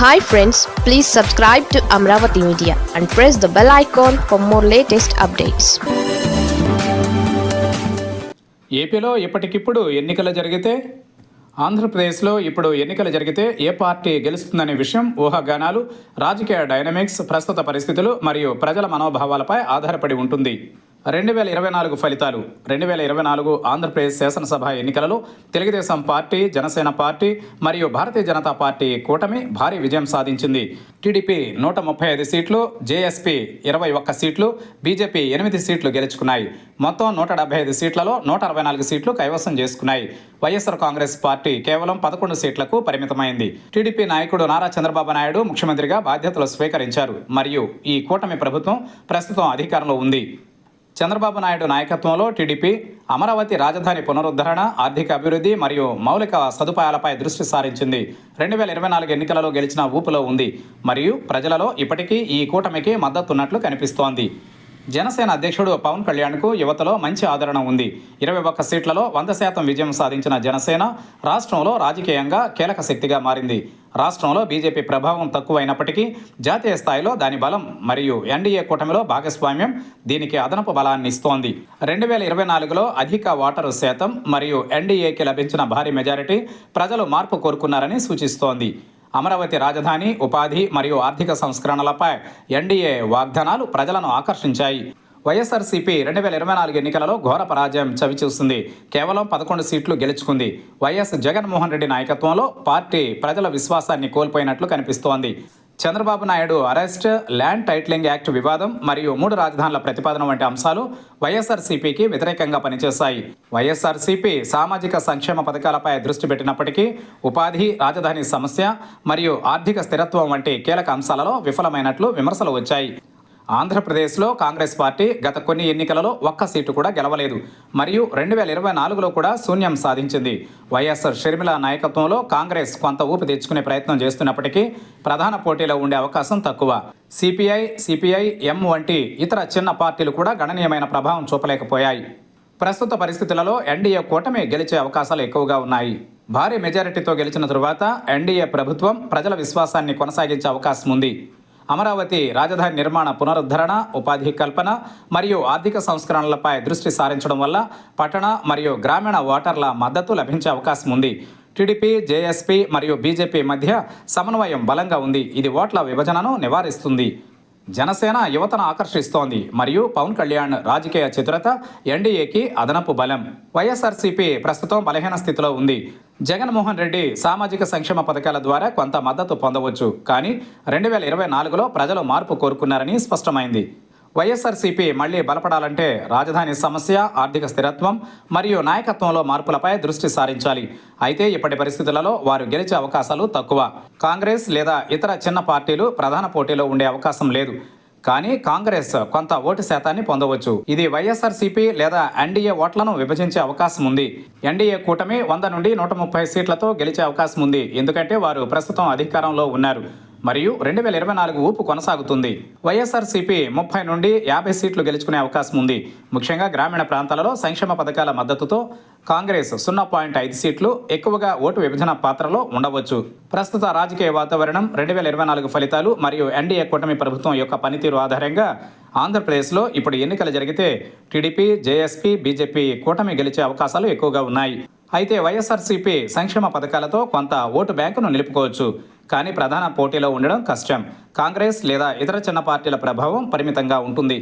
Hi friends please subscribe to Amaravati media and press the bell icon for more latest updates ఏపీలో ఇప్పటికిప్పుడు ఎన్నికలు జరిగితే ఆంధ్రప్రదేశ్లో ఇప్పుడు ఎన్నికలు జరిగితే ఏ పార్టీ గెలుస్తుందనే విషయం ఊహాగానాలు రాజకీయ డైనమిక్స్ ప్రస్తుత పరిస్థితులు మరియు ప్రజల మనోభావాలపై ఆధారపడి ఉంటుంది. రెండు వేల ఇరవై నాలుగు ఫలితాలు రెండు వేల ఇరవై నాలుగు ఆంధ్రప్రదేశ్ శాసనసభ ఎన్నికలలో తెలుగుదేశం పార్టీ జనసేన పార్టీ మరియు భారతీయ జనతా పార్టీ కూటమి భారీ విజయం సాధించింది. టీడీపీ నూట ముప్పై ఐదు సీట్లు జేఎస్పీ ఇరవై ఒక్క సీట్లు బీజేపీ ఎనిమిది సీట్లు గెలుచుకున్నాయి. మొత్తం నూట డెబ్బై ఐదు సీట్లలో నూట అరవై నాలుగు సీట్లు కైవసం చేసుకున్నాయి. వైఎస్ఆర్ కాంగ్రెస్ పార్టీ కేవలం పదకొండు సీట్లకు పరిమితమైంది. టీడీపీ నాయకుడు నారా చంద్రబాబు నాయుడు ముఖ్యమంత్రిగా బాధ్యతలు స్వీకరించారు. మరియు ఈ కూటమి ప్రభుత్వం ప్రస్తుతం అధికారంలో ఉంది. చంద్రబాబు నాయుడు నాయకత్వంలో టీడీపీ అమరావతి రాజధాని పునరుద్ధరణ ఆర్థిక అభివృద్ధి మరియు మౌలిక సదుపాయాలపై దృష్టి సారించింది. రెండు వేల ఇరవై నాలుగు ఎన్నికలలో గెలిచిన ఊపులో ఉంది. మరియు ప్రజలలో ఇప్పటికీ ఈ కూటమికి మద్దతున్నట్లు కనిపిస్తోంది. జనసేన అధ్యక్షుడు పవన్ కళ్యాణ్కు యువతలో మంచి ఆదరణ ఉంది. ఇరవై ఒక్క సీట్లలో వంద శాతం విజయం సాధించిన జనసేన రాష్ట్రంలో రాజకీయంగా కీలక శక్తిగా మారింది. రాష్ట్రంలో బీజేపీ ప్రభావం తక్కువైనప్పటికీ జాతీయ స్థాయిలో దాని బలం మరియు ఎన్డీఏ కూటమిలో భాగస్వామ్యం దీనికి అదనపు బలాన్ని ఇస్తోంది. రెండు వేల ఇరవై నాలుగులో అధిక ఓటరు శాతం మరియు ఎన్డీఏకి లభించిన భారీ మెజారిటీ ప్రజలు మార్పు కోరుకున్నారని సూచిస్తోంది. అమరావతి రాజధాని ఉపాధి మరియు ఆర్థిక సంస్కరణలపై ఎన్డీఏ వాగ్దానాలు ప్రజలను ఆకర్షించాయి. వైఎస్ఆర్సీపీ రెండు వేల ఇరవై నాలుగు ఎన్నికలలో ఘోర పరాజయం చవిచూస్తుంది. కేవలం పదకొండు సీట్లు గెలుచుకుంది. వైఎస్ జగన్మోహన్ రెడ్డి నాయకత్వంలో పార్టీ ప్రజల విశ్వాసాన్ని కోల్పోయినట్లు కనిపిస్తోంది. Chandrababu Naidu arrest land titling act వివాదం మరియు మూడు రాజధానుల ప్రతిపాదన వంటి అంశాలు వైఎస్ఆర్సీపీకి వ్యతిరేకంగా పనిచేశాయి. వైఎస్ఆర్సీపీ సామాజిక సంక్షేమ పథకాలపై దృష్టి పెట్టినప్పటికీ ఉపాధి రాజధాని సమస్య మరియు ఆర్థిక స్థిరత్వం వంటి కీలక అంశాలలో విఫలమైనట్లు విమర్శలు వచ్చాయి. ఆంధ్రప్రదేశ్లో కాంగ్రెస్ పార్టీ గత కొన్ని ఎన్నికలలో ఒక్క సీటు కూడా గెలవలేదు. మరియు రెండు వేల ఇరవై నాలుగులో కూడా శూన్యం సాధించింది. వైఎస్ఆర్ షర్మిల నాయకత్వంలో కాంగ్రెస్ కొంత ఊపి తెచ్చుకునే ప్రయత్నం చేస్తున్నప్పటికీ ప్రధాన పోటీలో ఉండే అవకాశం తక్కువ. సిపిఐ సిపిఐ ఎం వంటి ఇతర చిన్న పార్టీలు కూడా గణనీయమైన ప్రభావం చూపలేకపోయాయి. ప్రస్తుత పరిస్థితులలో ఎన్డీఏ కూటమి గెలిచే అవకాశాలు ఎక్కువగా ఉన్నాయి. భారీ మెజారిటీతో గెలిచిన తరువాత ఎన్డీఏ ప్రభుత్వం ప్రజల విశ్వాసాన్ని కొనసాగించే అవకాశం ఉంది. అమరావతి రాజధాని నిర్మాణ పునరుద్ధరణ ఉపాధి కల్పన మరియు ఆర్థిక సంస్కరణలపై దృష్టి సారించడం వల్ల పట్టణ మరియు గ్రామీణ ఓటర్ల మద్దతు లభించే అవకాశం ఉంది. టీడీపీ జేఎస్పీ మరియు బీజేపీ మధ్య సమన్వయం బలంగా ఉంది. ఇది ఓట్ల విభజనను నివారిస్తుంది. జనసేన యువతను ఆకర్షిస్తోంది. మరియు పవన్ కళ్యాణ్ రాజకీయ చతురత ఎన్డీఏకి అదనపు బలం. వైఎస్ఆర్సీపీ ప్రస్తుతం బలహీన స్థితిలో ఉంది. జగన్మోహన్ రెడ్డి సామాజిక సంక్షేమ పథకాల ద్వారా కొంత మద్దతు పొందవచ్చు. కానీ రెండు వేల ఇరవై నాలుగులో ప్రజలు మార్పు కోరుకున్నారని స్పష్టమైంది. వైఎస్ఆర్సీపీ మళ్ళీ బలపడాలంటే రాజధాని సమస్య ఆర్థిక స్థిరత్వం మరియు నాయకత్వంలో మార్పులపై దృష్టి సారించాలి. అయితే ఇప్పటి పరిస్థితులలో వారు గెలిచే అవకాశాలు తక్కువ. కాంగ్రెస్ లేదా ఇతర చిన్న పార్టీలు ప్రధాన పోటీలో ఉండే అవకాశం లేదు. కానీ కాంగ్రెస్ కొంత ఓటు శాతాన్ని పొందవచ్చు. ఇది వైఎస్ఆర్సీపీ లేదా ఎన్డీఏ ఓట్లను విభజించే అవకాశం ఉంది. ఎన్డీఏ కూటమి వంద నుండి నూట ముప్పై సీట్లతో గెలిచే అవకాశం ఉంది. ఎందుకంటే వారు ప్రస్తుతం అధికారంలో ఉన్నారు. మరియు రెండు వేల ఇరవై నాలుగు ఊపు కొనసాగుతుంది. వైఎస్ఆర్సీపీ ముప్పై నుండి యాభై సీట్లు గెలుచుకునే అవకాశం ఉంది. ముఖ్యంగా గ్రామీణ ప్రాంతాలలో సంక్షేమ పథకాల మద్దతుతో కాంగ్రెస్ సున్నా పాయింట్ ఐదు సీట్లు ఎక్కువగా ఓటు విభజన పాత్రలో ఉండవచ్చు. ప్రస్తుత రాజకీయ వాతావరణం రెండు వేల ఇరవై నాలుగు ఫలితాలు మరియు ఎన్డీఏ కూటమి ప్రభుత్వం యొక్క పనితీరు ఆధారంగా ఆంధ్రప్రదేశ్లో ఇప్పుడు ఎన్నికలు జరిగితే టీడీపీ జేఎస్పీ బీజేపీ కూటమి గెలిచే అవకాశాలు ఎక్కువగా ఉన్నాయి. అయితే వైఎస్ఆర్సీపీ సంక్షేమ పథకాలతో కొంత ఓటు బ్యాంకును నిలుపుకోవచ్చు. కానీ ప్రధాన పోటీలో ఉండడం కష్టం. కాంగ్రెస్ లేదా ఇతర చిన్న పార్టీల ప్రభావం పరిమితంగా ఉంటుంది.